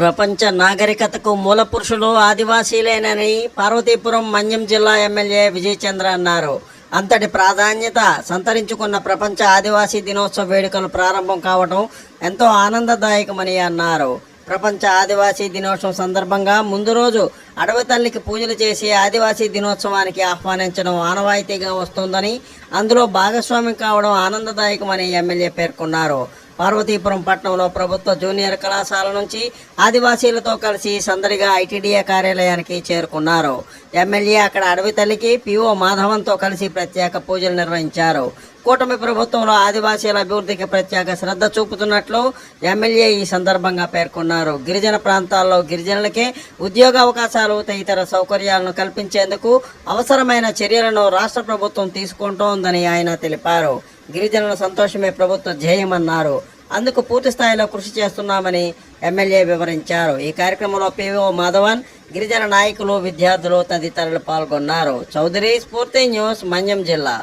ప్రపంచ నాగరికతకు మూల పురుషులు ఆదివాసీలేనని పార్వతీపురం మన్యం జిల్లా ఎమ్మెల్యే విజయచంద్ర అన్నారు. అంతటి ప్రాధాన్యత సంతరించుకున్న ప్రపంచ ఆదివాసీ దినోత్సవ వేడుకలు ప్రారంభం కావడం ఎంతో ఆనందదాయకమని అన్నారు. ప్రపంచ ఆదివాసీ దినోత్సవం సందర్భంగా ముందు రోజు అడవి తల్లికి పూజలు చేసి ఆదివాసీ దినోత్సవానికి ఆహ్వానించడం ఆనవాయితీగా వస్తుందని అందులో భాగస్వామ్యం కావడం ఆనందదాయకమని ఎమ్మెల్యే పేర్కొన్నారు. పార్వతీపురం పట్టణంలో ప్రభుత్వ జూనియర్ కళాశాల నుంచి ఆదివాసీలతో కలిసి సందడిగా ఐటీడీఏ కార్యాలయానికి చేరుకున్నారు. ఎమ్మెల్యే అక్కడ అడవి తల్లికి పిఓ మాధవంతో కలిసి ప్రత్యేక పూజలు నిర్వహించారు. కూటమి ప్రభుత్వంలో ఆదివాసీల అభివృద్ధికి ప్రత్యేక శ్రద్ధ చూపుతున్నట్లు ఎమ్మెల్యే ఈ సందర్భంగా పేర్కొన్నారు. గిరిజన ప్రాంతాల్లో గిరిజనులకే ఉద్యోగ అవకాశాలు తదితర సౌకర్యాలను కల్పించేందుకు అవసరమైన చర్యలను రాష్ట్ర ప్రభుత్వం తీసుకుంటోందని ఆయన తెలిపారు. గిరిజనుల సంతోషమే ప్రభుత్వ ధ్యేయమన్నారు. అందుకు పూర్తి స్థాయిలో కృషి చేస్తున్నామని ఎమ్మెల్యే వివరించారు. ఈ కార్యక్రమంలో పిఓ మాధవన్ గిరిజన నాయకులు విద్యార్థులు తదితరులు పాల్గొన్నారు. చౌదరి స్ఫూర్తి న్యూస్ మన్యం జిల్లా.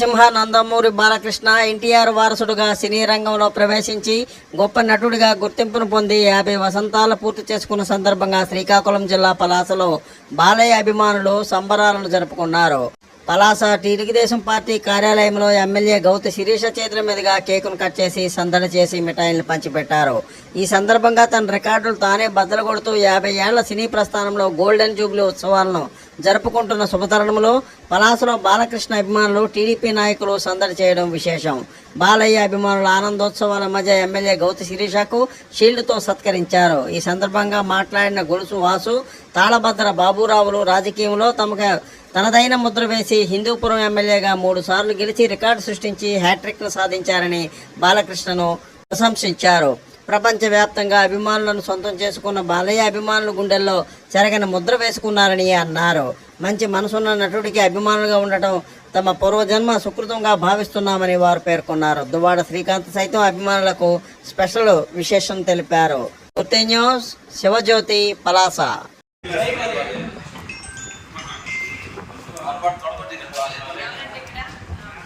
నరసింహ నందమూరి బాలకృష్ణ ఎన్టీఆర్ వారసుడుగా సినీ రంగంలో ప్రవేశించి గొప్ప నటుడిగా గుర్తింపును పొంది యాభై వసంతాలు పూర్తి చేసుకున్న సందర్భంగా శ్రీకాకుళం జిల్లా పలాసలో బాలయ్య అభిమానులు సంబరాలను జరుపుకున్నారు. పలాస తెలుగుదేశం పార్టీ కార్యాలయంలో ఎమ్మెల్యే గౌతి శిరీష చేతుల మీదుగా కేకును కట్ చేసి సందడి చేసి మిఠాయిలను పంచిపెట్టారు. ఈ సందర్భంగా తన రికార్డులు తానే బద్దలు కొడుతూ యాభై ఏళ్ళ సినీ ప్రస్థానంలో గోల్డెన్ జూబ్లీ ఉత్సవాలను జరుపుకుంటున్న శుభతరుణంలో పలాసలో బాలకృష్ణ అభిమానులు టీడీపీ నాయకులు సందడి చేయడం విశేషం. బాలయ్య అభిమానుల ఆనందోత్సవాల మధ్య ఎమ్మెల్యే గౌతి శిరీషకు షీల్డ్తో సత్కరించారు. ఈ సందర్భంగా మాట్లాడిన గొలుసు వాసు తాళభద్ర బాబురావులు రాజకీయంలో తమకు తనదైన ముద్ర వేసి హిందూపురం ఎమ్మెల్యేగా మూడు సార్లు గెలిచి రికార్డు సృష్టించి హ్యాట్రిక్ను సాధించారని బాలకృష్ణను ప్రశంసించారు. ప్రపంచవ్యాప్తంగా అభిమానులను సొంతం చేసుకున్న బాలయ్య అభిమానుల గుండెల్లో చెరగని ముద్ర వేసుకున్నారని అన్నారు. మంచి మనసున్న నటుడికి అభిమానులుగా ఉండటం తమ పూర్వజన్మ సుకృతంగా భావిస్తున్నామని వారు పేర్కొన్నారు. దువ్వాడ శ్రీకాంత్ సైతం అభిమానులకు స్పెషల్ విశేషం తెలిపారు. News Sivajyothi Palasa.